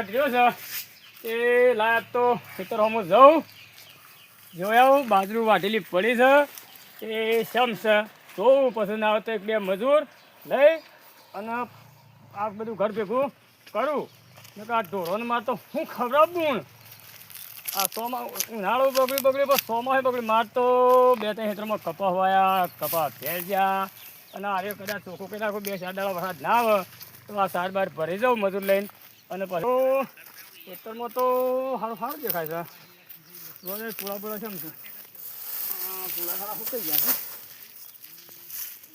વરસાદ રહ્યો છે. એ લાયા તો ખેતરોમાં જઉં. જોયા બાજરું વાટેલી પડી છે. એ શમ છે? જોવું પસંદ આવે તો એક બે મજૂર લઈ અને આ બધું ઘર ભેગું કરું. ને આ ઢોરોને માર તો હું ખવડાવું આ સોમાં ઉનાળો બગડી બગડી, પણ સોમાં બગડી. માર તો બે ત્રણ ખેતરમાં કપા વાયા, કપા ભેજ્યા. અને આરે કદાચ ચોખ્ખો નાખો, બે ચાર દાડા વરસાદ ના આવે. તો આ સાર બાર ભરી જાઉં મજૂર લઈને. અને પછી ખેતરમાં તો સારું સારું દેખાય છે. રોજ પૂરા પૂરા છે એમ શું પૂરા સારા સુકાઈ ગયા છે.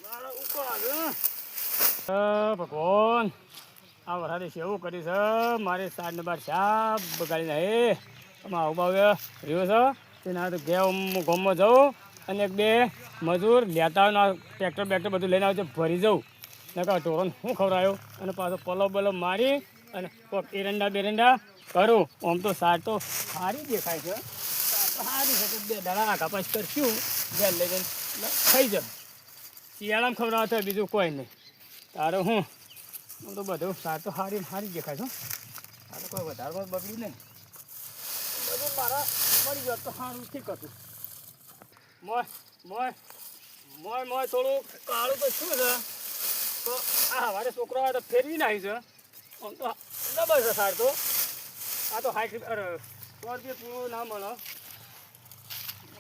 મારા ઉપર આવ્યો ભગવાન આ વરસાદે સેવું કરી છે. મારે સાત ને બાર શાપ બગાડી નાખે આમાં આવું બાવ રહ્યો છે. તેના તો ઘેર ગામમાં જાઉં અને એક બે મજૂર લેતા ટ્રેક્ટર બેક્ટર બધું લઈને આવે છે ભરી જાઉં. નકા ઢોરણ શું ખવડાયો અને પાછો પલો બલો મારી અને કોક એરંડા બેરંડા કરું. આમ તો સાર તો સારી દેખાય છે. સારી છે બે દાડા કપાસ કરશું ઘેર લઈ જઈને થઈ જાઉં. શિયાળામાં ખબર તો બીજું કોઈ નહીં. તારે હું? હું તો બધું સાર તો સારી સારી દેખાય છે તારે કોઈ વધારે બગડ્યું નહીં. બધું મારા મળી ગયો તો સારું ઠીક હતું. મોય મોય મોય મોય થોડું કાળું તો શું છે? તો આ હવારે છોકરો આવે તો ફેરવી નાખી છે. આમ તો છે સાર તો. આ તો હાઈ અરે, સો રૂપિયા પૂરું ના મળે.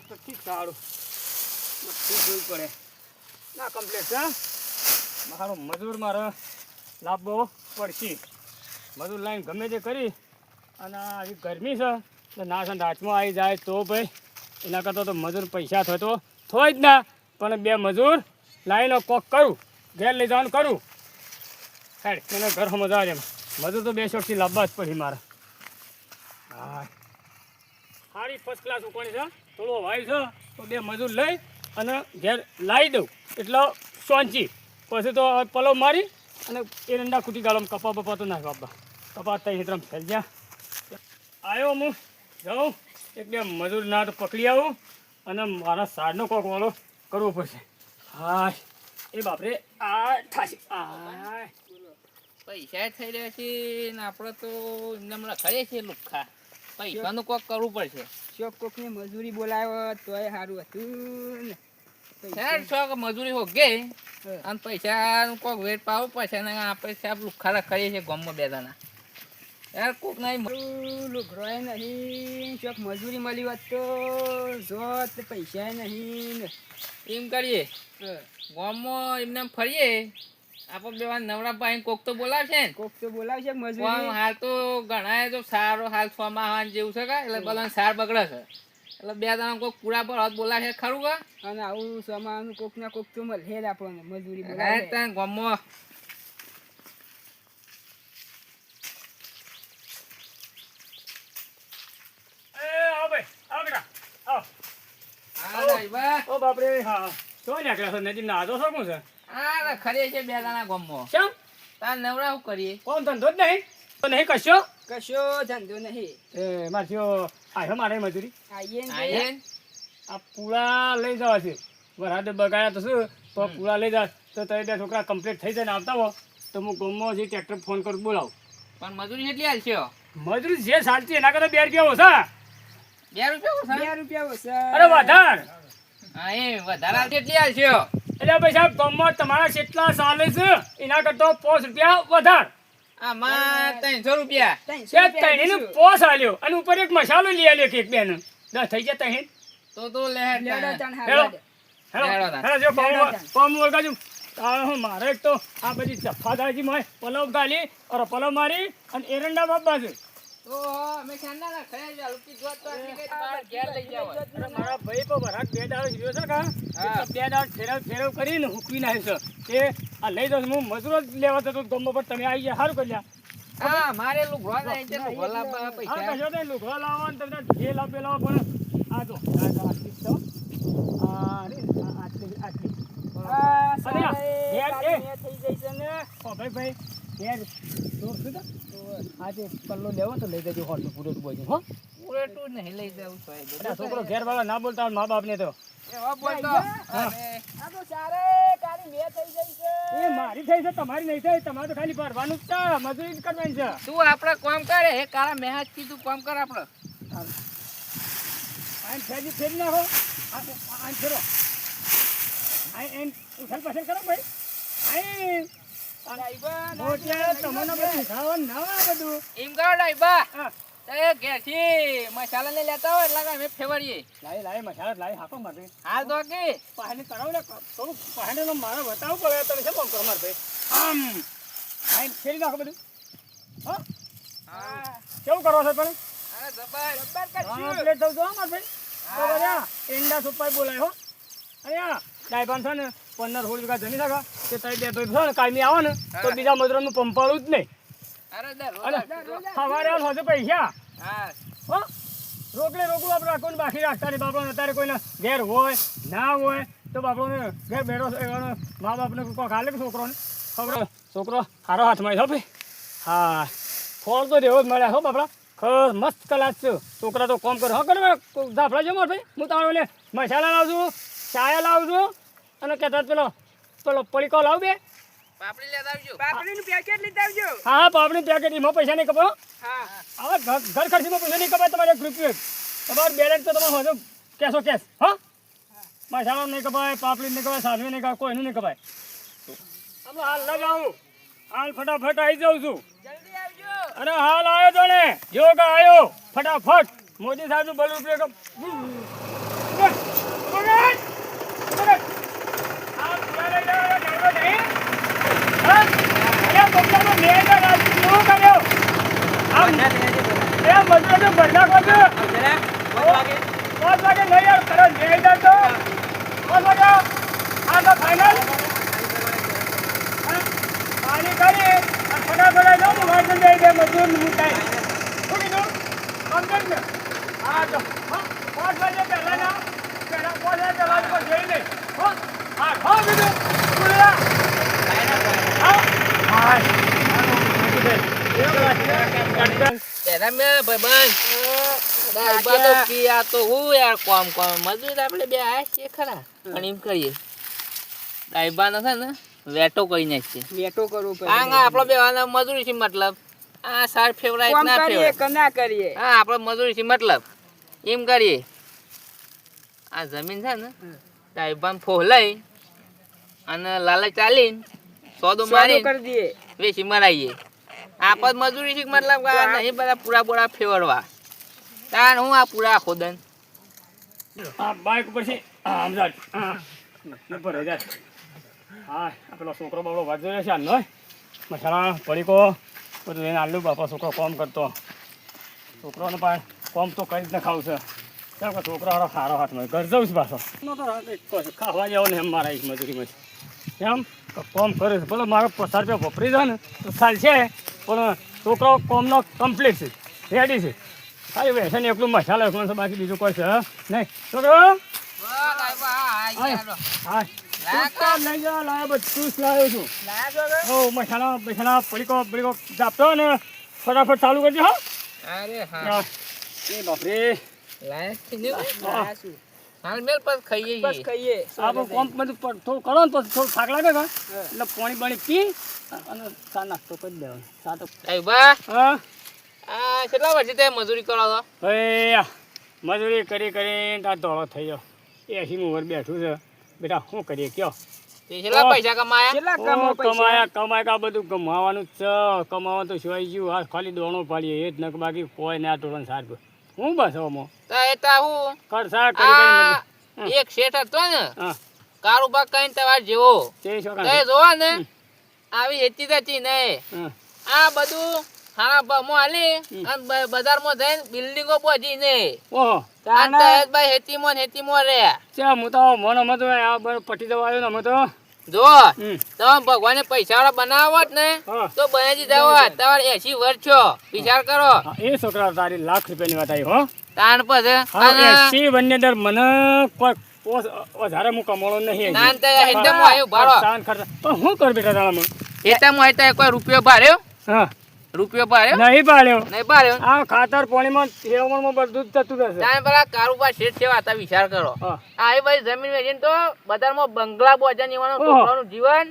તો ઠીક સારું. ઠીક જોવું પડે. ના કમ્પ્લીટ છે મારો મજૂર મારે લાવવો પડશે. મજૂર લાઈન ગમે તે કરી. અને આવી ગરમી છે તો ના છે રાતમાં આવી જાય તો ભાઈ, એના કરતાં તો મજૂર પૈસા થતો થોય જ ના. પણ બે મજૂર લાઈનો કોક કરું, ઘેર લઈ જવાનું કરું. હેડ એને ઘર મજા આવે એમ. મજૂર તો બે શોટથી લાવવા જ પડી મારે. હા સારી ફર્સ્ટ ક્લાસ ઉપાડી છે થોડો વાય છે, તો બે મજૂર લઈ અને ઘેર લાવી દઉં. એટલે સોંચી. પછી તો પલો મારી અને એ એરંડા ખૂટી ગાળો કપા બપા તો નાખ બાપા કપા તઈ હેતરમ ફેલ ગયા. આવ્યો હું. જાઉં. એક બે મજૂર ના તો પકડી આવું અને મારા સાડનો કોક વાળો કરવો પડશે. હા એ બાપરે, આ થાશે આ પૈસા થઈ રહ્યા છે ને આપણે તો એમને હમણાં ખાઈએ છીએ લુખ્ખા પૈસાનું કોક કરવું પડશે. શોક કોકની મજૂરી બોલાવ્યો તોય સારું હતું ને. શોખ મજૂરી હોગે. અને પૈસાનું કોક વેટ પાવું પડશે ને આપણે સાહેબ લુખ્ખા કરીએ છીએ ગામમાં બે દાણા યાર કોક નહીં લુખરોય નહીં શોખ મજૂરી મળી હોત તો જોત પૈસા નહીં એમ કરીએ. ગામમાં એમને એમ ફરીએ. આપણે બે વાર નવરા ભાઈ કોક તો બોલાવશે ને. કોક તો બોલાવશે મજૂરી. હાલ તો ઘણા તો સારો હાલ છ હાલ જેવું છે કા એટલે બધાને સાર બગડે છે. એટલે બે દાણા કોક પૂરા પર હાથ બોલાશે ખરું કા? અને આવું સામાન કોક ના કોક તો મળે જ આપણને મજૂરી બોલાવે. ત્યાં ગામમાં એ આવો ભાઈ આવો બેટા આવો. હા ભાઈ ઓ બાપરે હા શું નીકળ્યા છો નદી નાજો છો શું છે? આ ખરે છે બે દાણા ગામમાં કેમ તાર નવરા શું કરીએ? કોમ ધંધો જ નહીં. તો નહીં કશો? કશો ધંધો નહીં. એ મારcio આવ્યો મારે મજૂરી. આઈએ ને આઈએ જોઈએ. ને? આ પૂળા લઈ જવા છે. તો શું? તો પૂળા લઈ જા તો તમે બે છોકરા કમ્પ્લીટ થઈ જાય ને આવતા હો. તો હું ગમો જે ટ્રેક્ટર ફોન કરું બોલાવું. પણ મજૂરી કેટલી હાલશે મજૂરી જે સાચી એના કરતા બે રૂપિયા ઓછા. બે રૂપિયા બે ઓછા? રૂપિયા ઓછા. અરે વધાર. હા એ વધારે હાલ કેટલી હાલશે એટલે ભાઈ સાહેબ ગામમાં તમારા કેટલા ચાલે છે એના કરતા પાંચ રૂપિયા વધાર. આમાં ત્રણસો રૂપિયા. ત્રણસો. પોસ આલ્યો અને ઉપર એક મસાલો લઈ આલ્યો કે એક બેન. દસ થઈ ગયા ત્રણ તો હેલો. હેલો. હેલો જો વળગાજુ તારે હું મારે એક તો આ બધી જફાદારજી મોય પલવ ગાલી અરે પલવ મારી અને એરંડા બાપા છે. તો અમે ખાંડા ના ખાઈ જા લુકી જોત તો આટલી કઈ બહાર ઘેર લઈ જાવ અરે મારા ભાઈ તો વરાત બે દાડો જીવ્યો છે કા બે દાડ ફેરવ ફેરવ કરીને હુકવી નાખ્યો છે. તે આ લઈ જાઉં હું મજૂરો જ લેવા જતો ગમો પર. તમે આવી ગયા સારું કર્યા. હા મારે લુગડો નહીં છે લુગડો લાવવા હા કશો નહીં લુગડો લાવો ને તમને જે લાવો લાવો પણ આ જો આ તો રે, થઈ જઈ છે ને. ઓ ભાઈ ભાઈ. આજે પલ્લો લેવો તો લઈ જજો હોલ પૂરો તો બોલજો હો. પૂરેટું નહીં લઈ જવું આ છોકરો ઘેર વાળા ના બોલતા મા બાપ ને તો એવો બોલતો હા. અરે, આ તો કાળી મેં થઈ જઈ છે. મારી થઈ છે તમારી નહીં થઈ તમારે તો ખાલી ભરવાનું જ છે મજૂરી જ કરવાની છે. તું આપણે કોમ કરે હે કાળા મેહાજ કીધું કામ કર આપણે આમ ફેરી ફેરી નાખો. આમ ફેરો આ એમ ઉછળ પાછળ કરો ભાઈ. આઈ. હા. મસાલા ને લેતા હોય એટલે અમે ફેવરીએ. લાઈ લાઈ મસાલા લાઈ હાકો મારે હાલ તો કે. પાણી કરાવો ને થોડું પાણીનો મારે બતાવવું પડે તમે શું કામ કરો મારે આમ. ફેરી નાખો બધું. હા? હા. કેવું કરો છો પણ જબર. હા પ્લેટ દઉં છો મારે ભાઈ તો બધા ઈંડા સુપાઈ બોલાય હો. અહીંયા ડાયપાન છે ને પંદર સોળ વીઘા જમી શકે તે તઈ બે ભાઈ ને કાયમી આવે ને તો બીજા મજૂરોનું પંપાળું જ નહીં. અને સવારે હજુ પૈસા. હા. રોકલે આપણે આખું બાકી રાખતા નહીં. બાપડો અત્યારે કોઈને ઘેર હોય ના હોય તો બાપડોને ઘેર બેઠો મા બાપને કોઈ ખાલે કે છોકરોને? ખબર છોકરો સારો હાથમાં માં ભાઈ. હા. ફોન તો દેવો જ મળ્યા હો બાપડા. ખર મસ્ત કલાક છે. છોકરા તો કોમ કરો હા કરે ઝાપડા જમો ભાઈ. હું તમારે મસાલા લાવું છું. ચાયા લાવજો અને કહેતા પેલો પેલો પડીકો લાવ બે. પાપડી લેતા આવજો. પાપડીનું પેકેટ લીધા આવજો. હા હા પાપડી પેકેટ એમાં પૈસા નહીં કપો હા. હવે ઘર ઘર ખર્ચીમાં પૈસા નહીં કપાય તમારે એક રૂપિયો તમારે બેલેન્સ તો તમારે હજુ. કેશો કેશ હા. મસાલો નહીં કપાય પાપડી નહીં કપાય સાધવી નહીં કપાય કોઈનું નહીં કપાય. હાલ લગાવું. હાલ ફટાફટ આવી જાઉં છું. અને હાલ આવ્યો તો ને. યોગ આવ્યો ફટાફટ. મોદી સાહેબ બલ ઉપયોગ એ મજૂરો ભરડા કરજો પાંચ વાગે. નહીં યાર તરત જઈ જાય તો. પાંચ વાગે આ તો ફાઇનલ પાણી કરી ફટાફટ જાઓ ને વાંચન દે મજૂર મૂકાય. શું ને? હા તો હા પાંચ વાગે પહેલા ના પહેલા પાંચ વાગે પહેલા જઈ નહીં હો હા હો કીધું. બોલ્યા હા હા પેલા મેં ભાઈબંધ ડાઈબા તો આ તો હું યાર કોમ કોમ મજૂર આપણે બે આયા છે ખરા પણ એમ કરીએ ડાઈબા નો ને વેટો કરી નાખીએ મેટો કરવું પડે આ આપણો બે વાના મજૂરી છે મતલબ આ સાર ફેવરાય ના ફેવરાય ના કરીએ હા આપણે મજૂરી છે મતલબ એમ કરીએ આ જમીન છે ને ડાઈબાન ફોલાઈ અને લાલ ચાલીને સોદો મારી કરી દઈએ. વેચી મરાઈએ. આપત મજૂરી છે મતલબ કે નહીં બધા પૂરા પૂરા ફેવરવા તાર હું આ પૂરા ખોદન આ બાઈક ઉપર છે. આ નંબર હા. ઉપર રહી જાય હા આ પેલો છોકરો બાપડો વાંચો છે આ નય મસાલા પડીકો બધું એને આલ્યું. બાપા છોકરો કોમ કરતો. છોકરોને પણ કોમ તો કરી જ ન ખાવું છે? કેમ કે છોકરો હારો સારો હાથમાં. ઘર જવું છે પાછો. નો તો રાતે ખાવા જાવ ને એમ મારા મજૂરીમાં એમ કોમ કરે છે. ભલે મારો પચાસ રૂપિયા વપરી જાય ને તો છે. પણ છોકરાઓ કોમનો કમ્પ્લીટ છે. રેડી છે. ખાલી વેસે ને એકલું મસાલો એકલું છે બાકી બીજું કોઈ છે નહીં. છોકરો ફટાફટ ચાલુ કરજો હા. અરે હા. બાપરે. લાયક હાલ મેલ પર ખાઈએ બસ ખાઈએ. આપણે કોમ બધું થોડું કરો ને પછી થોડું થાક લાગે ને એટલે પાણી પાણી પી અને ચા નાસ્તો કરી દેવાનો ચા તો ડાઈબા હા. આ કેટલા વર્ષથી તે મજૂરી કરો છો? હવે મજૂરી કરી કરીને તાર ધોળો થઈ ગયો. એસી ઉંમર બેઠું છે. બેટા શું કરીએ? કયો? કેટલા પૈસા કમાયા? કેટલા ઓ, કમો પૈસા? કમાયા કમાય કા બધું કમાવાનું જ છે. કમાવા તો સિવાય ગયું આ ખાલી દોણો પાડીએ. એ જ નક બાકી કોઈ ને આ ટોળન સારું. હું બસ આમાં? તો એ તો હું કરસા કરી એક શેઠ હતો ને કારોબાર કઈ તમાર જેવો. તે જોવો ને આવી હેતી હતી ને. આ બધું હા હાલી હમ. અને બજારમાં જઈને બિલ્ડિંગો પહોંચી ને. ઓહો. આ તાણા દહેજભાઈ હેતીમાં ને હેતીમાં રહ્યા. ચા હું તો મન અમે તો આ પટી જવા આવ્યો ને અમે તો. જો તમે ભગવાને પૈસા વાળા બનાવો જ ને તો બનેજી જાવ તમારે એસી વર્ષ છો. વિચાર કરો. એ છોકરા તારી લાખ રૂપિયાની વાત આવી હો. તાણ પછી બંને દર મને કોઈ વધારે હું કમાણો નહીં. નાન તો એકદમ આવ્યું ભાડો ને ખર્ચા. પણ હું કર બેટા તારામાં હેતામાં હેતા કોઈ રૂપિયો ભાર્યો? હા. રૂપિયો પાડ્યો નહીં પાડ્યો નહીં પાડ્યો આ ખાતર પાણીમાં હેવણમાં બધું જ રહેશે. ત્યાં પેલા કારુબા શેઠ છે હતા વિચાર કરો. આ એ ભાઈ જમીન વેચીને તો બજારમાં બંગલા બોજા નીવાનું. છોકરાનું જીવન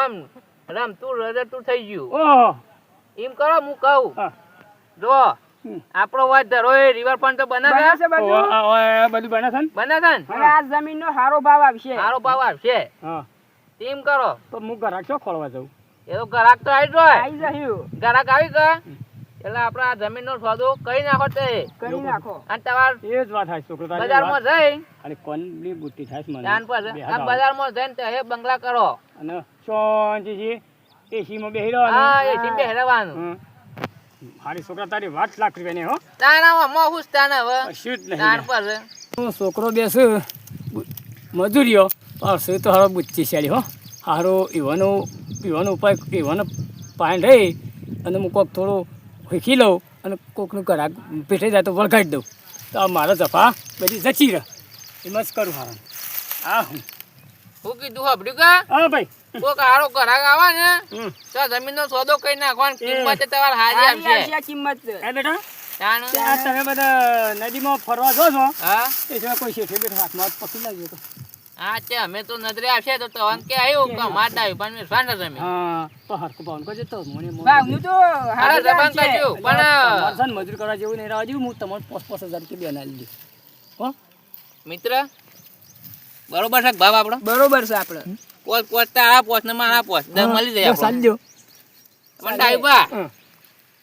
આમ રમતું રડતું થઈ ગયું. એમ કરો હું કહું. જો. આપણો વાત ધરો. એ રિવરફ્રન્ટ તો બને બને છે બધું બધું બને છે ને? બને છે અને આ જમીનનો સારો ભાવ આવશે. સારો ભાવ આવશે? હા. તેમ કરો. તો હું ઘરાક છો ખોળવા જાઉં? એ તો ગ્રાહક તો આવી જાય આવી જશું ગ્રાહક આવી ગયો? એટલે આપણે આ જમીનનો સોદો કરી નાખો તે? કરી નાખો? અને તમાર એ જ વાત થાય છોકરો તારી બજારમાં. જઈ. અને કોણની બુદ્ધિ થાય છે મને? જાન પર આ. બજારમાં જઈને તે હે બંગલા કરો. અને શાંતિથી એસી માં હા રહેવાનું એ ટીમ્બે હેરવાનું હમ. મારી છોકરા તારી વાત લાખ રૂપિયાની હો. તાના મો હુસ તાના હવે. કશું જ નહીં પર હું છોકરો બેસે મજૂરીઓ. શું તો હારો બુદ્ધિશાળી હો. હારો એવાનો પીવાનો ઉપાય એવાનો પાણી રહી અને હું કોક થોડું શીખી લઉં અને કોકનું ઘરાક પીઠે જાય તો વળગાડી દઉં. તો આ મારા જફા બધી જચી રહે. એમ જ કરું હારા. હા હું હું કીધું હબડ્યું કા? હા ભાઈ. કોક હારો ઘરાક આવા ને તો જમીનનો સોદો કરી નાખવાનો. કિંમત તમારે હારી આવશે. કિંમત. એ બેટા ત્યાં તમે બધા નદીમાં ફરવા જો છો હા? કોઈ શેઠે બેઠા હાથમાં પકડી લાગ્યો તો. હા તે અમે તો નજરે આવશે તો તો કે આવ્યું કે માર પણ તમે હા તો હરકો કરજો તો મને તો જબાન કરજો પણ ને કરવા જેવું નહીં રહેવા હું તમને પાંચ પાંચ હજાર રૂપિયા બેન દઉં. હો? મિત્ર? બરોબર છે ભાવ આપણો? બરોબર છે આપણે. પોચ પોચ આ પોચ ને મારા પોચ દર મળી જાય ચાલજો પણ ડાવી બા.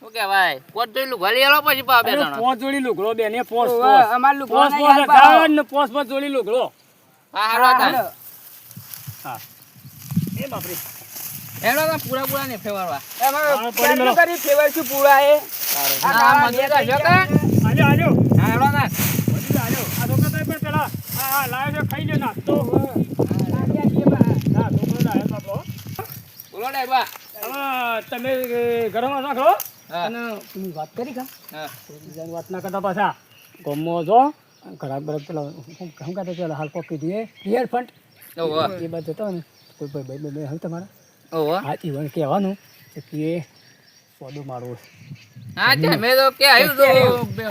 શું કહેવાય? પોચ જોયેલું ઘડી આલો પછી પા બે જણા પોચ જોડી લુગડો બેન એ પોચ પોચ અમાર પોચ લુગડો નહીં પોચ હાલવા. ને પોચ પોચ જોડી લુગડો. હા હાલો હા, હા. એ બાપરે. હેડો તો પૂરા પૂરા ને ફેરવા એમાં પડી કરી ફેવર છું પૂરા એ. આ બે કે આજો આજો હા ના મજૂરી આજો આ છોકરા તો પણ પેલા હા હા લાવ્યો છે ખાઈ લ્યો નાસ્તો. બોલો તમે એ, ઘરમાં રાખો અને વાત કરી કા હા. બીજાની વાત ના કરતા પાછા. ગમો જો પેલા શું કહેતા પેલા હાલ કોક કીધું એ રિયર ફંડ એ બાદ જતા હોય ને કોઈ ભાઈ ભાઈ ભાઈ હવે તમારા. હા ઈવન કહેવાનું કે એ સોદો મારવો છે. હા તે અમે તો કે આવ્યું તો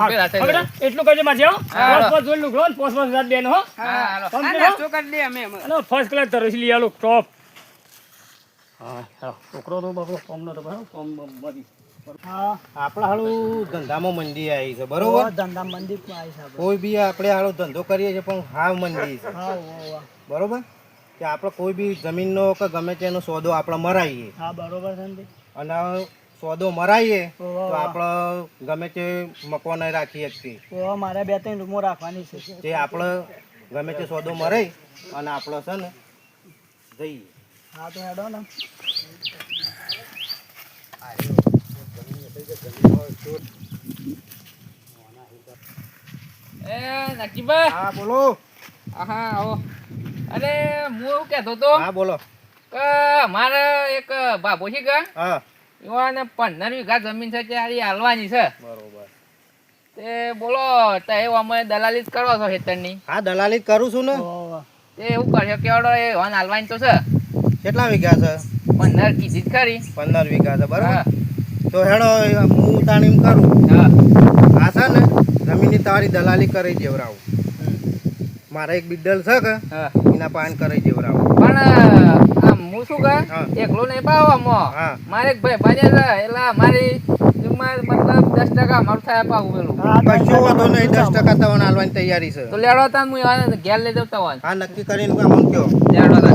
પેલા થઈ એટલું કરજો માજી હો પોસ પોસ જોઈ લુગડો પોસ પોસ હજાર બેન હો. હા હાલો. આ સમજો? નાસ્તો કરી લઈએ અમે અમે. ફર્સ્ટ ક્લાસ તરસ લઈ આલો ટોપ હા છોકરો તો બાપડો કોમ નો તો કોમ મળી આપણા હાલું ધંધામાં મંદી આવી છે બરોબર? ધંધા આવી કોઈ બી આપણે હાલો ધંધો કરીએ છીએ પણ હાવ મંદી છે. બરોબર? કે આપણે કોઈ બી જમીનનો કે ગમે તેનો સોદો આપણે મરાઈએ. હા બરોબર છે અને આ સોદો મરાઈએ તો. આપણે ગમે તે મકવા નહીં રાખીએ તો મારે બે ત્રણ રૂમો રાખવાની છે. તે આપણે ગમે તે સોદો મરાઈ અને આપણે છે ને જઈએ. હા તો હેડો ને. એ નક્કીભાઈ હા બોલો. હા આવો. અરે હું એવું કહેતો તો હા બોલો. કે મારે એક બાબો છે કે હા. એવાને પંદર વીઘા જમીન છે ત્યારે હાલવાની છે. બરોબર. તે બોલો તે એવો અમે દલાલી જ કરો છો ખેતરની? હા દલાલી જ કરું છું ને. તે એવું કરશો કેવડો એ વન હાલવાની તો છે. કેટલા વીઘા છે? પંદર કીધી જ ખરી. પંદર વીઘા છે બરોબર? તો હેડો હું તાણીમ કરું. હા. હા છે ને જમીનની તારી દલાલી કરી જેવરાવું. મારા એક બિડલ છે કે હા. એના પાન કરી જેવરાવું. પણ હું શું કર હા. એકલો નહીં પાવો મો. હા. મારે એક ભાઈ બને એલા એટલે મારી મતલબ દસ ટકા મારું થાય પાવું પેલું. કશો વાંધો નહીં દસ ટકા તમને હાલવાની તૈયારી છે. તો લેડો તા હું ઘેર લઈ હોય હા નક્કી કરીને અમને કયો લેડો તા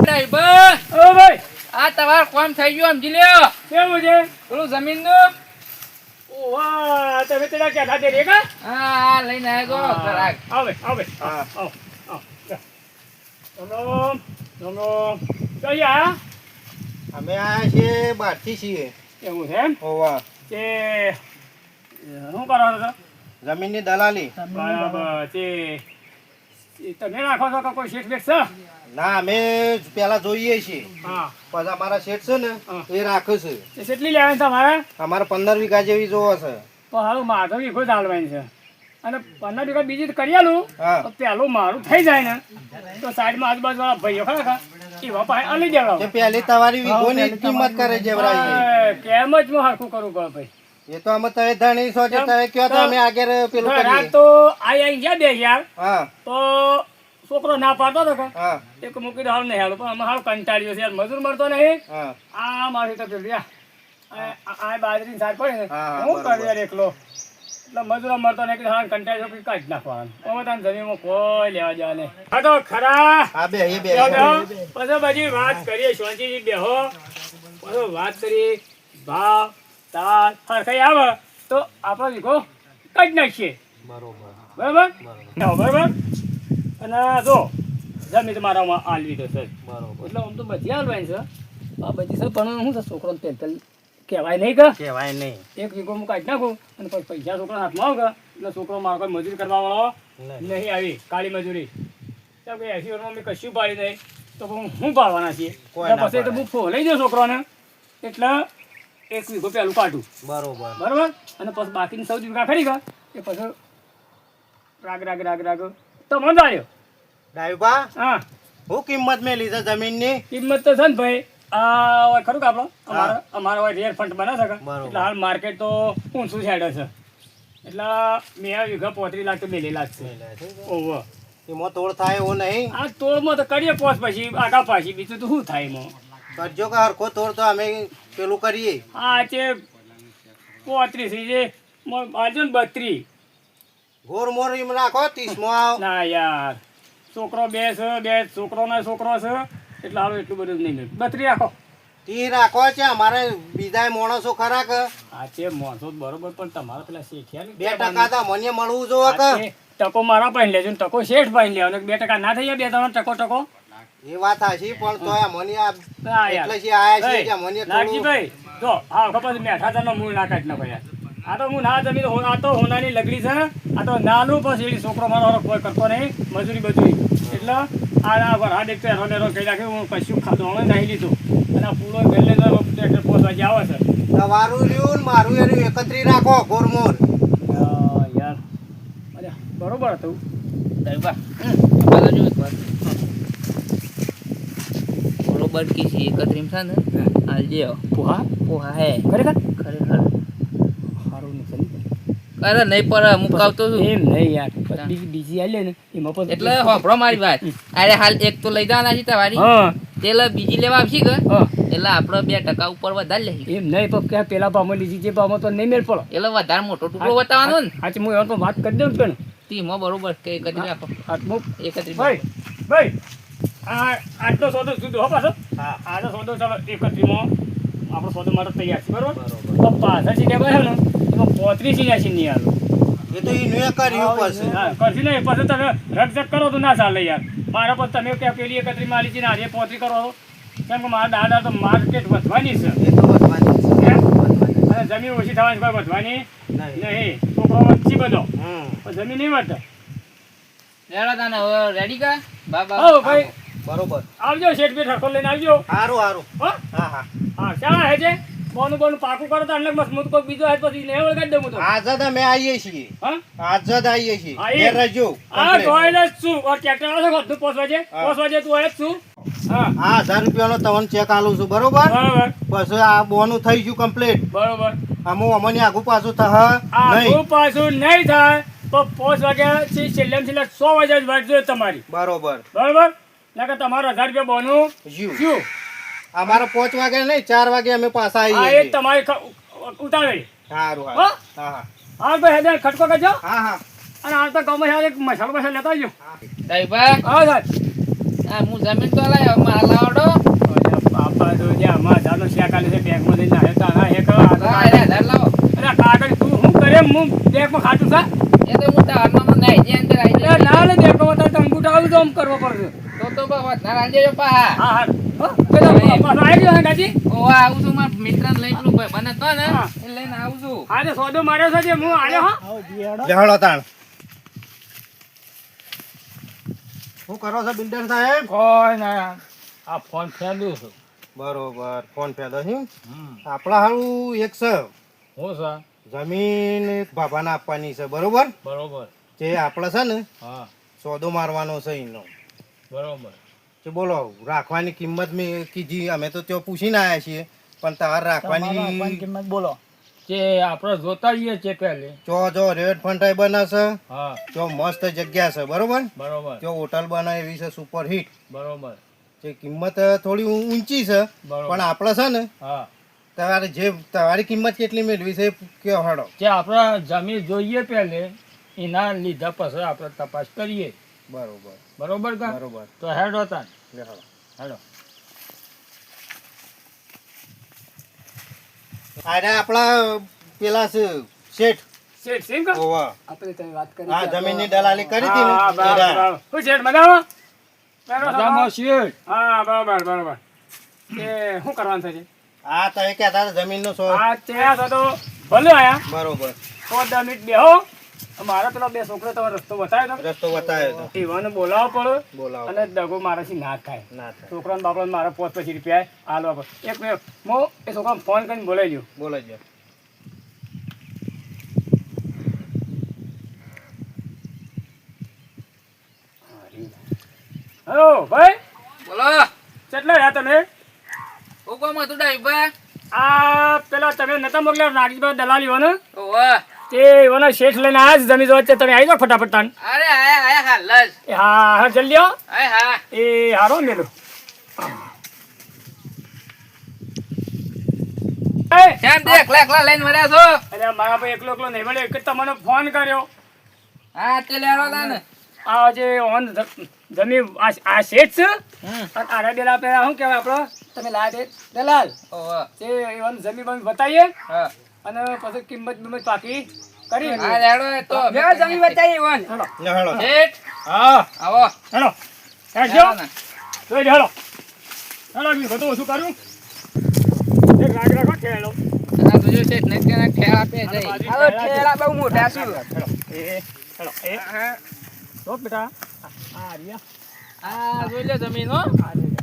ડ્રાઈવર ઓ ભાઈ. આ તમારું કોમ થઈ ગયું સમજી લ્યો. કેવું છે? પેલું તમે તેના ક્યાં સાથે રે હા હા લઈને આવ્યો ઘરાક આવે આવે. હા. આવ. રામ રામ રામ કયા અમે આ છે બહારથી છીએ. એવું છે એમ? હોવા. કે શું કરવાનું છો? જમીનની દલાલી. બરાબર. તે તમે રાખો છો કે કોઈ શેઠ બેઠ છે? ના અમે પેલા જોઈએ છીએ હા. પછી અમારા શેઠ છે ને. એ રાખે છે. તે કેટલી લેવાની તમારે? અમારે પંદર વીઘા જેવી જોવો છે. તો હાલ માધવી જ હાલવાની છે. અને પંદર દિવસ બીજી કરી આલું. તો પેલું મારું થઈ જાય ને. તો સાઈડમાં આજુબાજુ વાળા ભાઈઓ ખરા એવા પાસે આલી દેવડાવો. કે તમારી વીઘોની કિંમત કરે જેવરાઈ કેમ જ હું હરખું કરું કહો ભાઈ. એ તો અમે તમે ધણી છો છે તમે કયો તો અમે આગળ પેલું કરીએ. તો આઈ આઈ ગયા બે યાર હા. તો છોકરો ના પાડતો હતો એક મૂકી દો હાલ નહીં હાલું. પણ અમે હાલ કંટાળ્યો છે યાર મજૂર મળતો નહીં. આ મારી તો પેલું આ- બાજરી સાર પડે ને. હા, કરું યાર એકલો? એટલે મજૂરો નહીં એટલે હાલ કંટાળ્યો કે કાઢી નાખવાનું. હવે તને જમીનમાં કોઈ લેવા જવા નહીં. હા તો ખરા. હા બે એ બે. બેહો, બેહો. પછી બધી વાત કરીએ શાંતિથી બેહો પછી વાત કરીએ ભાવ તાલ હરખાઈ આવે? તો આપણો વીઘો કાઢી નાખીએ. બરોબર. બરાબર? અને જો જમીન તમારામાં આલવી તો સર એટલે આમ તો બધી હાલવાની છે. આ બધી છે પણ હું છોકરો તેલ કહેવાય નહીં કે? કહેવાય નહીં. એક વીઘો હું કાઢી નાખું અને પછી પૈસા છોકરા હાથમાં આવે એટલે છોકરો મારો કોઈ મજૂરી કરવા વાળો નહીં. આવી કાળી મજૂરી. તો કે એસી વર્ષમાં મેં કશું પાડી નહીં. તો હું પાડવાના છીએ? પછી તો. હું લઈ દઉં છોકરાને. એટલે એક વીઘો પહેલું કાઢું. બરોબર. બરોબર? અને પછી બાકીની સૌ વીઘા ખરી ગયા એ પછી રાગ રાગ રાગ રાગ. તો મને આવ્યો ડાયુબા હા. હું કિંમત મેં લીધા જમીનની? કિંમત તો છે ને ભાઈ. આ ખરું કે આપણો? અમારા? અમારા હોય રેર ફંડ બના શકે એટલે હાલ માર્કેટ તો ઊંચું સાઈડ છે. એટલે મેં આ વીઘા પોત્રીસ લાખ તો મેલી લાગશે ઓવો એમાં તોડ થાય એવું નહીં. આ તોડમાં તો કરીએ પોસ પછી આગા પાછી. બીજું તો શું થાય એમાં? કરજો કે હરખો તોડ તો અમે પેલું કરીએ. આ છે પોત્રીસ છે ને બત્રીસ. ગોર મોર એમ નાખો ત્રીસમાં ના યાર. છોકરો બે છે બે છોકરોના છોકરો છે. એટલે હાલો એટલું બધું નહીં મળ્યું બત્રીસ રાખો. ટી રાખો છે અમારે બીજા માણસો ખરા કે? આ છે માણસો બરોબર પણ તમારે પેલા શીખ્યા ને બે ટકા તો મને મળવું જોવે કે? ટકો મારા પાસે લેજો ટકો શેઠ પાસે લેવાનો. બે ટકા ના થઈ જાય બે ત્રણ ટકો ટકો. એ વાત હાશી પણ તો મને આ એટલે છે આયા છે કે મને થોડું લાલજીભાઈ જો હા ખબર મેઠા તરનો મૂળ ના કાઢી નાખો યાર. આ તો હું ના જમીન આ તો હોનાની લગડી છે આ તો નાનું પછી એ છોકરો મારો કોઈ કરતો નહીં મજૂરી બજૂરી. એટલે આ આ વરહાદ એક તો હેરો નેરો કહી રાખે હું કશું ખાધું નહીં લીધું. અને આ પૂરો તો ટ્રેક્ટર પોસવા જે આવે છે. તમારું રહ્યું ને મારું એનું એકત્રી રાખો ગોરમોર. યાર. અરે બરોબર હતું. વાત. બરોબર કી છે એકત્રીમ છે ને હાલજે પુહા? પોહા હે. ખરેખર? ખરેખર. અરે નહીં પર મુકાવતો છું. એમ નહીં યાર બીજી બીજી આલે ને એમાં પણ એટલે હોભળો મારી વાત. અરે હાલ એક તો લઈ જવાના છે તમારી. હા. એટલે બીજી લેવા આવશી કે? હા. એટલે આપણે બે ટકા ઉપર વધારે લેશી એમ નહીં પણ કે પેલા ભાવમાં લીધી જે ભાવમાં તો નહીં મેળ પડો. એટલે વધારે મોટો ટુકડો બતાવવાનો ને. આજે હું એમાં તો વાત કરી દઉં છું તીમાં બરોબર કે એકત્રીસ રાખો આટલું એકત્રીસ ભાઈ ભાઈ આ આટલો સોદો જુદો હો પાછો? હા આનો સોદો ચાલો એકત્રીમાં આપણો સોદો માટે તૈયાર છે બરોબર? પપ્પા સાચી કે ને. એમાં પોત્રીસ સિન્યાસી નહીં આલો. એ તો એ કર્યું હા કરશી નહીં પછી તમે રકઝક કરો તો ના ચાલે યાર. મારા પર તમે ક્યાં પેલી એકત્રી માલી છે ને આજે પોત્રી કરો. કેમ કે મારા દાદા તો માર્કેટ વધવાની છે. એ તો વધવાની છે. જમીન ઓછી થવાની કોઈ વધવાની. નહીં. નહીં. છોકરો વચ્ચી બધો. પણ જમીન નહીં વધે. રેડા તાને હવે રેડી કા? બા બા ભાઈ. બરોબર. આવજો શેઠ બે ઠરકો લઈને આવજો. સારું સારું હો? હા હા. હા શાળા હે છે? બોનું બોનું પાકું કરો તો એટલે મસ્ત કોઈ બીજો હે પછી ને વળગાડી દઉં તો. આજે અમે આવીએ છીએ. હા? આજે આવીએ છીએ. એ. ઘેર આ જોઈને જ છું. ટ્રેક્ટર આવે છે ઘરનું પોસ વાગે. હા. તું આય જ હા. હા હજાર રૂપિયાનો તમને ચેક આલું છું બરોબર? બરોબર. બસ આ બોનું થઈ ગયું કમ્પ્લીટ બરોબર. આમાં અમને આગુ પાછું આ નહીં. પાછું નહીં થાય તો પોસ વાગ્યા થી છેલ્લે છેલ્લે સો વાગ્યા જ જોઈએ તમારી. બરોબર. બરોબર? નકર તમારો હજાર રૂપિયા બોનું શું? અમારે પાંચ વાગે નહીં ચાર વાગે અમે પાછા આવી આવીએ એ. તમારી ઉતાવળી. સારું હા. હા? હા હા. ભાઈ હેડે ખટકો કરજો. હા હા. અને આ તો ગમે યાર એક મસાલો મસાલો લેતા આવજો. ડરબા હા સાહેબ આ હું જમીન તો લાવ્યો માલ લાવડો બાપા તો જે આમાં દાદો શેક આલે છે બેંકમાં જઈને આવ્યો તો હા એક આ- અરે લાવો. અરે કાગળ તું હું કરે? હું બેંકમાં ખાતું છે? એ તો હું તારમાં નાઈ જે અંદર આવી અરે ના લે તો અંગૂઠા આવું તો કરવો પડશે. તો તો બા વધારે આવી જજો પા હા હા. પેલો પાછો આવી ગયો ગાજી ઓ આવું છું મારા મિત્ર લઈ પેલું ભાઈ બને તો ને એ લઈને આવું છું. હા તો સોદો માર્યો છે જે હું આવ્યો હા. લેહળો તાણ. શું કરો છો બિલ્ડર સાહેબ? કોઈ ના આ ફોન ફેંદ્યું છું. બરોબર ફોન પેલો છે. આપણા હારું એક છે. હું છે? જમીન બાબાને આપવાની છે બરોબર? બરોબર. જે આપણે છે ને હા. સોદો મારવાનો છે એનો. બરોબર. કે બોલો રાખવાની કિંમત મેં કીધી અમે તો ત્યાં પૂછીને આવ્યા છીએ પણ તાર રાખવાની કિંમત બોલો. જે આપણે જોતા જઈએ છે પહેલે. જો જો રેડ ફંટાઈ બનાશે હા. જો મસ્ત જગ્યા છે બરોબર? બરોબર. જો હોટલ બનાવે એવી છે સુપર હિટ બરોબર. જે કિંમત થોડી ઊંચી છે પણ આપણે છે ને હા. તમારે જે તમારી કિંમત કેટલી મેળવી છે કે હડો? કે આપણે જમીન જોઈએ પહેલે એના લીધા પછી આપણે તપાસ કરીએ. બરોબર. બરોબર કા? બરોબર. તો હેડો તાન હેડો. હેડો. અરે આપણા પેલા છે શેઠ. શેઠ સિંહ કા? ઓવા. આપણે તમે વાત કરી હા જમીનની દલાલી કરી હતી ને? હા, શેઠ મજામાં? મજામાં શેઠ? હા બરાબર બરાબર. કે શું કરવાનું છે? હા તો એ કહેતા હતા જમીનનો સો આ ત્યાં તો તો ભલે આયા. બરોબર. તો દસ મિનિટ બેહો. મારા પેલા બે છોકરા તમારો રસ્તો બતાવ્યો તો. રસ્તો બતાવ્યો હતો એવાને બોલાવો પડે બોલાવો અને દગો મારાથી ના ખાય. ના છોકરાને બાપરાને મારા પોત પછી રૂપિયા હાલવા પડે. એક મિનિટ હું એ છોકરાને ફોન કરીને બોલાવી દઉં બોલાજો હેલો ભાઈ. બોલો. કેટલા રહ્યા તમે? હું કોમ હતું ડાઈબા આ પેલા તમે નતા મોકલ્યા નાગીભાઈ દલાલી ને ઓવા. તે એવાના શેઠ લઈને આજ જમી જો છે તમે આવી જાઓ ફટાફટ તાન. અરે આયા આયા હા હા હા જલ્દી આવો હા. એ હારો મેલો. કેમ તે એકલા એકલા લઈને મળ્યા છો. અરે મારા ભાઈ એકલો એકલો નહીં મળ્યો એક જ તમને ફોન કર્યો. હા તે લેવા ને આ જે ઓન જમીન આ આ શેઠ છે? અને આરા બેલા પેલા શું કહેવાય આપણો? તમે લાયા દે દલાલ. તે એવાનું જમીન બમી બતાવીએ અને પછી કિંમત બિંમત પાકી કરી હા લેડો તો. જમી લે શેઠ. હા. આવો. હેડ. જોઈ બી બધું કર્યું એક રાગ રાખો શેઠ આપે જઈ હવે બહુ મોટા એ એ. તો બેટા. આ રહ્યા આ જોઈ લે જમીન હો આ રહ્યા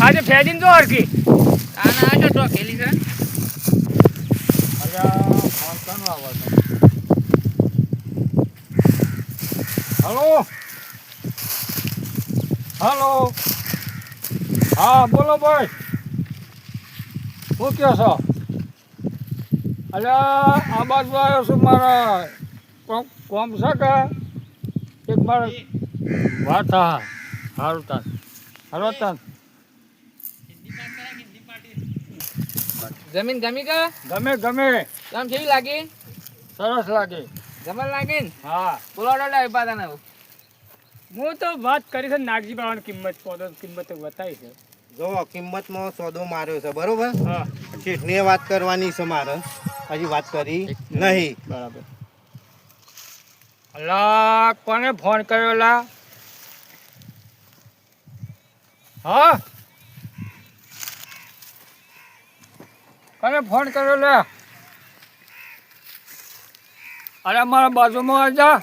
આજે ફેરીને જો હરકી આના આજે ટોકેલી છે હલો હલો. હા બોલો ભાઈ. શું કહો છો? અલ્યા આ બાજુ આવ્યો છું મારા કોમ કોમ છે કે? એક મારે વાત હા સારું તાન હારો તાન જમીન ગમી કે? ગમે ગમે. તમ કેવી લાગી? સરસ લાગે. જમલ લાગી હા. બોલાડો ડાઈબા તને હું તો વાત કરી છે નાગજી બાવાની કિંમત સોદો કિંમત બતાવી છે. જો કિંમતમાં સોદો માર્યો છે બરોબર? હા. શેઠને વાત કરવાની છે મારે? હજી વાત કરી નહીં. બરાબર. અલા કોને ફોન કર્યો લા હા? કોને ફોન કર્યો લે અરે મારા બાજુમાં આવજા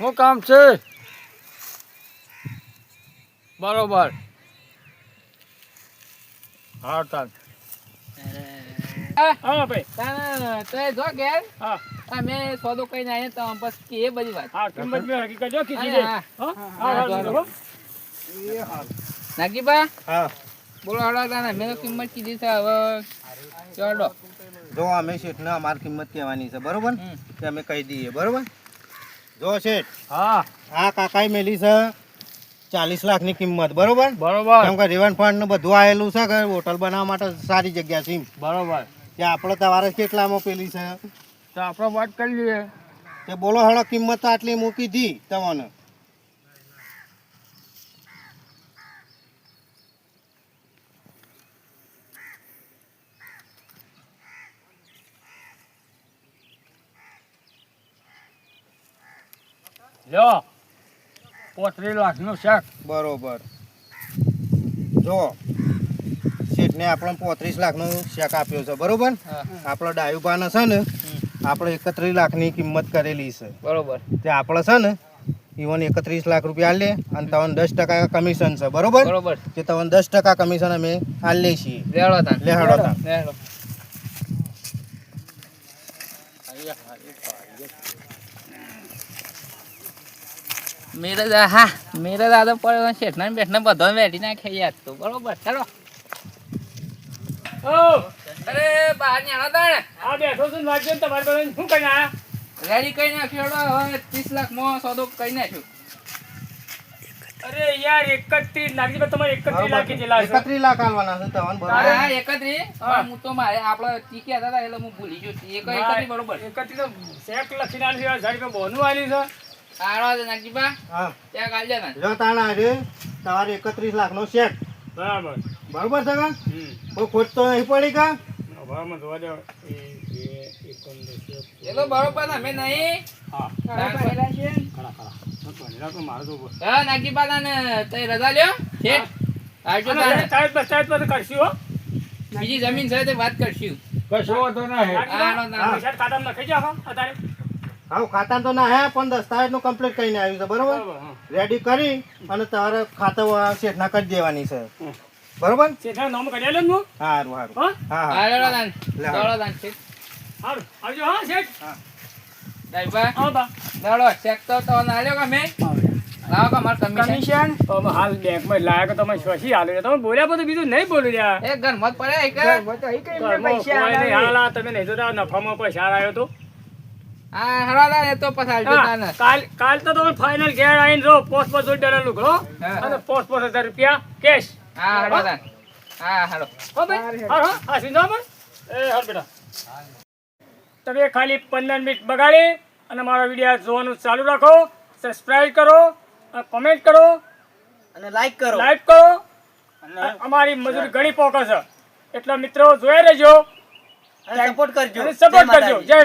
શું કામ છે? બરોબર. હા હા ભાઈ. તાને તો જો ઘેર? હા. અમે સોદો કઈ આયા તો બસ કે એ બધી વાત. હા કિંમત મેં હકીકત જો કીધી છે હા, નાગીબા? બોલો હડો તાને મેં કિંમત કીધી છે હવે ચડો. જો અમે શેઠને અમારી કિંમત કહેવાની છે બરોબર. અમે કહી દઈએ બરોબર? જો શેઠ હા. આ કાકાએ મેલી છે ચાલીસ લાખની કિંમત બરોબર? બરોબર. કેમ કે રિવન ફંડનું બધું આવેલું છે કે હોટલ બનાવવા માટે સારી જગ્યા છે. બરોબર. કે આપણે તમારે કેટલામાં પેલી છે? તો આપણે વાત કરી લઈએ. તે બોલો હળો કિંમત આટલી મૂકી દી તમને. લ્યો. પોત્રીસ લાખનું શેક. બરોબર. જો શેઠને આપણે પોત્રીસ લાખનો શેક આપ્યો છે બરોબર? આપણો ડાયુબાને છે ને આપણે એકત્રીસ લાખની કિંમત કરેલી છે. બરોબર. તે આપણે છે ને ઈવન એકત્રીસ લાખ રૂપિયા આલે અને તમને દસ ટકા કમિશન છે બરોબર? બરોબર. કે તમને દસ ટકા કમિશન અમે આલે છીએ. લેવડો તાન લે હેડો તાન. લેવડો મેરે દા હા મેરે દાદા પડ્યો શેઠના બેઠના બધા વેઠી નાખે યાર તો બરોબર ચાલો. ઓ અરે બહાર ને આવો તાણે આ બેઠો છું ને તમારે બધાને શું કઈ ના રેડી કઈ નાખ્યો હવે ત્રીસ લાખ મો સોદો કઈ નાખ્યો. અરે યાર એકત્રીસ લાખી પણ તમારે એકત્રીસ લાખી જેટલા છે. એકત્રીસ લાખ આલવાના છે તમને બરોબર. હા એકત્રીસ. પણ હું તો મારે આપણે ટીકી હતા એટલે હું ભૂલી ગયો એક એકત્રીસ બરોબર. એકત્રીસ તો શેક લખીને આલ્યું છે, રૂપિયા બોનું આલ્યું છે. આડો નાગજીબા. હા. ત્યાં કાલ જાય જો તાણ આજે તમારે એકત્રીસ લાખનો શેક બરાબર. બરોબર છે કા? કોઈ ખોટ તો નહીં પડી કા? હવામાં જોવા દો એક બે એકોતેર, એ તો બરોબર ને અમે નહીં. હા. તો તો મારે તો નાગજીબા ને રજા લ્યો. આવજો તારે. કરશું બીજી જમીન છે તે વાત કરશું. કશો વાંધો ના હે. આનો ના. પૈસા ખાતામાં અત્યારે. હા ખાતા તો ના હે પણ દસ્તાવેજનું કમ્પ્લીટ કરીને આવ્યું છે બરોબર? રેડી કરી અને તમારે ખાતા શેઠના કરી દેવાની છે. બરોબર? શેઠા નામ કાઢી આલ્યું હું? સારું હા? હા હા. દાન લે. દાન શેઠ. સારું આવજો હા શેઠ. ડાઈબા હા બા. દોડો ચેક તો તો ના લ્યો કે મેં? લાવો કે કમિશન કમિશન તો અમે હાલ બેંકમાં લાયા તમે શોષી હાલો તમે બોલ્યા બધું બીજું નહીં બોલ્યું લ્યા એ ઘર મત પડે તો પૈસા તમે નહીં જોતા નફામાં પૈસા આવ્યો તો. હા હરો એ તો પછી આવજો હા, કાલ કાલ તો તમે ફાઇનલ ઘેર આવીને રહો પોસ્ટ પોસ્ટ ડોલરનું ઘરો અને પોસ્ટ પોસ્ટ હજાર રૂપિયા કેશ હા હરો હા? હાલો હો ભાઈ હા હા હા સિંધો પણ એ હાલ બેટા. તમે ખાલી પંદર મિનિટ બગાડી અને મારો વીડિયો જોવાનું ચાલુ રાખો સબસ્ક્રાઇબ કરો કોમેન્ટ કરો. અને લાઈક કરો. લાઈક કરો. અને અમારી મજૂરી ઘણી પોકસ છે એટલે મિત્રો જોઈ રહેજો. સપોર્ટ કરજો. સપોર્ટ કરજો. જય